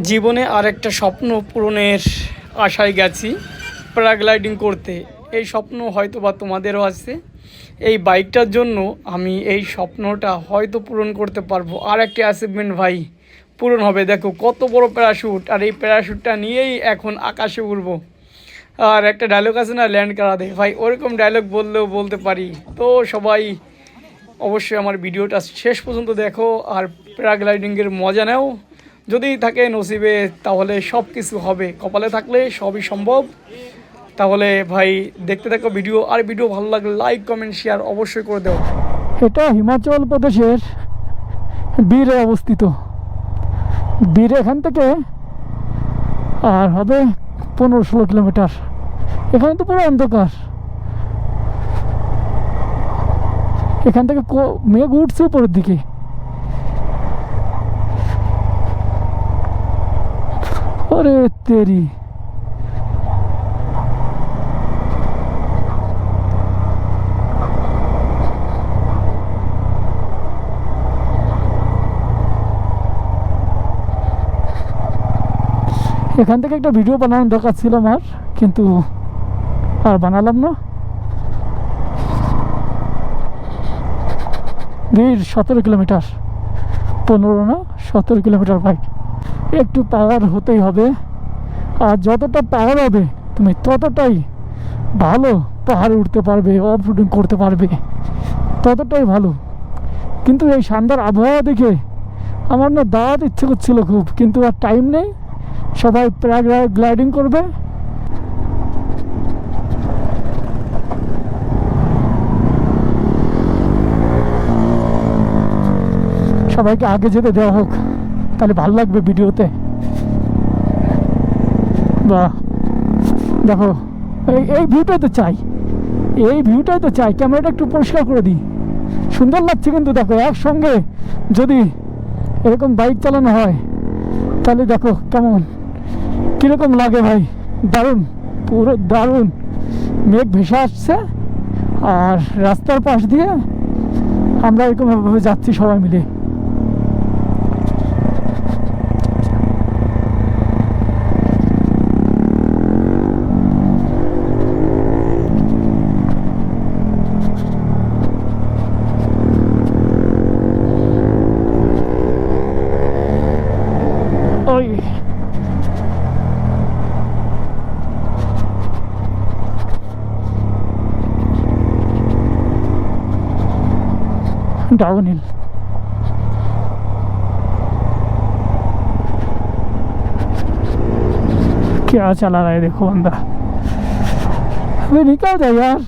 জীবনে আর একটা স্বপ্ন পূরণের আশায় গেছি প্যারাগ্লাইডিং করতে। এই স্বপ্ন হয়তো বা তোমাদেরও আছে। এই বাইকটার জন্য আমি এই স্বপ্নটা হয়তো পূরণ করতে পারব। আর একটি অ্যাচিভমেন্ট ভাই, পূরণ হবে। দেখো, কত বড় প্যারাশুট আর এই প্যারাশুটটা নিয়েই এখন আকাশে উড়বো। আর একটা ডায়লগ আছে না ল্যান্ড করা দে। ভাই, ওরকম ডায়লগ বললেও বলতে পারি। তো সবাই অবশ্যই আমার ভিডিওটা শেষ পর্যন্ত দেখো। আর প্যারাগ্লাইডিংয়ের মজা নাও। যদি থাকে নসিবে, তাহলে সব কিছু হবে। কপালে থাকলে সবই সম্ভব। তাহলে ভাই, দেখতে থাকো ভিডিও। আর ভিডিও ভালো লাগলে লাইক কমেন্ট শেয়ার অবশ্যই করে দেও। এটা হিমাচল প্রদেশের বীরে অবস্থিত। বীর এখান থেকে, আর হবে পনেরো ষোলো কিলোমিটার। এখানে তো পুরো অন্ধকার। এখান থেকে মেঘ উঠছে উপরের দিকে। আরে তেরি। এখান থেকে একটা ভিডিও বানানোর দরকার ছিল আমার, কিন্তু আর বানালাম না। বীর সতেরো কিলোমিটার। পনেরো না, সতেরো কিলোমিটার বাইক একটু পাওয়ার হতেই হবে। আর যতটা পাওয়ার হবে, তুমি ততটাই ভালো পাহাড়ে উঠতে পারবে অফ রুটিং করতে পারবে। ততটাই ভালো। কিন্তু এই শানদার আবহাওয়া দেখে আমার না দাঁড়াতে ইচ্ছে করছিল খুব, কিন্তু আর টাইম নেই। সবাই প্যারাগ্লাইডিং করবে। সবাইকে আগে যেতে দেওয়া হোক। তাহলে ভালো লাগবে ভিডিওতে। বা দেখো, এই এই ভিউটাই তো চাই। এই ভিউটাই তো চাই। ক্যামেরাটা একটু পরিষ্কার করে দিই। সুন্দর লাগছে কিন্তু দেখো, একসঙ্গে যদি এরকম বাইক চালানো হয়, তাহলে দেখো কেমন, কীরকম লাগে ভাই? দারুণ, পুরো দারুণ। মেঘ ভেসে আসছে, আর রাস্তার পাশ দিয়ে আমরা এরকমভাবে যাচ্ছি সবাই মিলে। डाउन हिल क्या चला रहा है देखो बंदा अबे निकल जा यार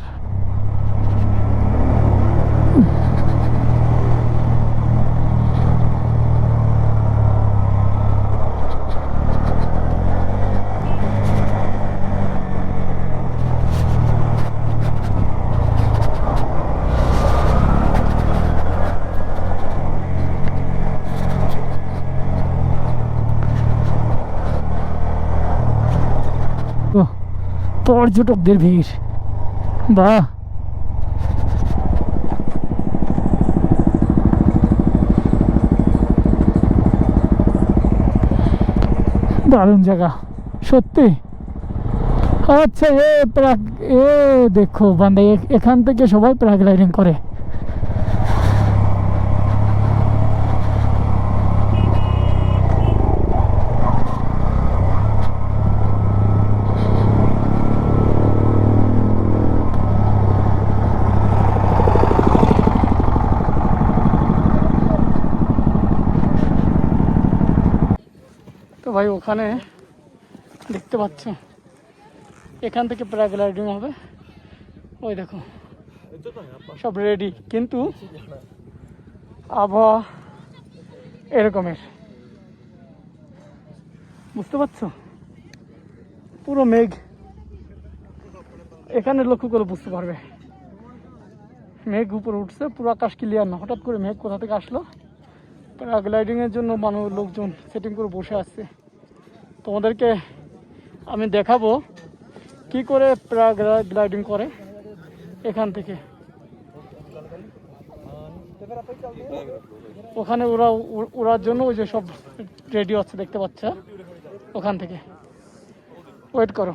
পর্যটকদের ভিড়। বা দারুণ জায়গা, সত্যি। আচ্ছা এ প্রাক, এ দেখো বান্দা এখান থেকে সবাই প্যারাগ্লাইডিং করে। ভাই ওখানে দেখতে পাচ্ছ। এখান থেকে প্যারাগ্লাইডিং হবে। ওই দেখো, সব রেডি কিন্তু আবহাওয়া এরকমের। বুঝতে পারছ? পুরো মেঘ। এখানে লক্ষ্য করে বুঝতে পারবে। মেঘ উপরে উঠছে, পুরো আকাশ ক্লিয়ার না। হঠাৎ করে মেঘ কোথা থেকে আসলো? প্যারাগ্লাইডিংয়ের জন্য মানুষ লোকজন সেটিং করে বসে আসছে তোমাদেরকে আমি দেখাবো কি করে প্যারাগ্লাইডিং করে এখান থেকে। ওখানে ওরা উড়ার জন্য ওই যে সব রেডি আছে দেখতে পাচ্ছ, ওখান থেকে। ওয়েট করো।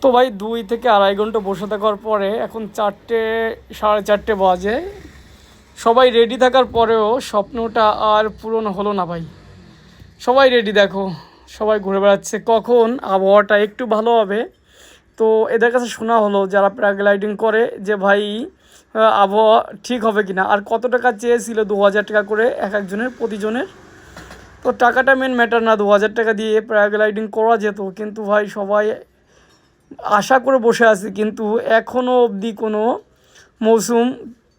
তো ভাই দুই থেকে আড়াই ঘণ্টা বসে থাকার পরে এখন চারটে, সাড়ে চারটে বাজে। সবাই রেডি থাকার পরেও স্বপ্নটা আর পূরণ হলো না ভাই। সবাই রেডি দেখো। সবাই ঘুরে বেড়াচ্ছে। কখন? আবহাওয়াটা একটু ভালো হবে। তো এদের কাছে শোনা হলো, যারা প্যারাগ্লাইডিং করে, যে ভাই আবহাওয়া ঠিক হবে কি না আর কত টাকা চেয়েছিল দু হাজার টাকা করে এক একজনের, প্রতিজনের? তো টাকাটা মেন ম্যাটার না, দু হাজার টাকা দিয়ে প্যারাগ্লাইডিং করা যেত। কিন্তু ভাই, সবাই আশা করে বসে আছে। কিন্তু এখনও অবধি কোনো মৌসুম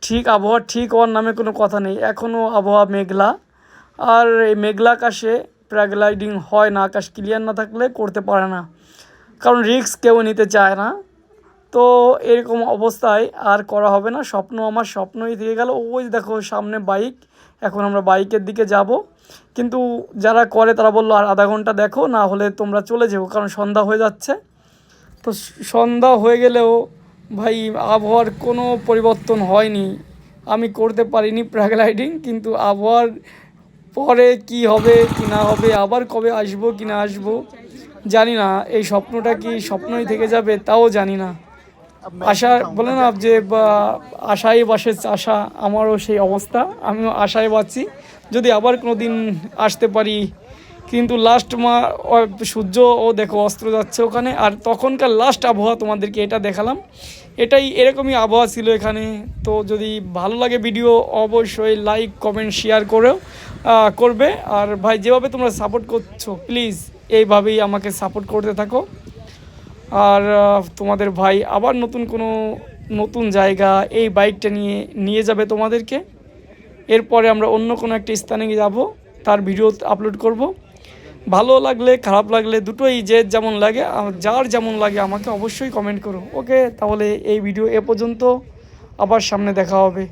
ঠিক আবহাওয়া ঠিক হওয়ার নামে কোনো কথা নেই। এখনও আবহাওয়া মেঘলা। আর এই মেঘলা আকাশে প্যারাগ্লাইডিং হয় না। আকাশ ক্লিয়ার না থাকলে করতে পারে না। কারণ রিস্ক কেউ নিতে চায় না। তো এরকম অবস্থায় আর করা হবে না। স্বপ্ন আমার স্বপ্নই থেকে গেল। ওই দেখো সামনে বাইক। এখন আমরা বাইকের দিকে যাব। কিন্তু যারা করে তারা বলল, আর আধা ঘণ্টা দেখো, না হলে তোমরা চলে যাও। কারণ সন্ধ্যা হয়ে যাচ্ছে। তো সন্ধ্যা হয়ে গেলেও ভাই, আবহাওয়ার কোনো পরিবর্তন হয়নি। আমি করতে পারিনি প্যারাগ্লাইডিং, কিন্তু আবহাওয়ার পরে কি হবে, কি না হবে, আবার কবে আসব, কি না আসব, জানি না। এই স্বপ্নটা কি স্বপ্নই থেকে যাবে, তাও জানি না। আশা, বলে না যে আশায় বাসে চাষা, আমারও সেই অবস্থা। আমিও আশায় বাঁচি। যদি আবার কোনো দিন আসতে পারি কিন্তু লাস্ট মা সূর্য, ও দেখো অস্ত্র যাচ্ছে ওখানে। আর তখনকার লাস্ট আবহাওয়া তোমাদেরকে এটা দেখালাম। এটাই এরকমই আবহাওয়া ছিল এখানে। তো যদি ভালো লাগে ভিডিও অবশ্যই লাইক কমেন্ট শেয়ার করেও করবে। আর ভাই, যেভাবে তোমরা সাপোর্ট করছ প্লিজ এইভাবেই আমাকে সাপোর্ট করতে থাকো। আর তোমাদের ভাই আবার নতুন কোনো নতুন জায়গা, এই বাইকটা নিয়ে নিয়ে যাবে তোমাদেরকে। এরপরে আমরা অন্য কোনো একটা স্থানে যাব, তার ভিডিও আপলোড করব। ভালো লাগলে, খারাপ লাগলে দুটোই যে যেমন লাগে যার যেমন লাগে আমাকে অবশ্যই কমেন্ট করো। ওকে তাহলে এই ভিডিও এ পর্যন্ত আবার সামনে দেখা হবে।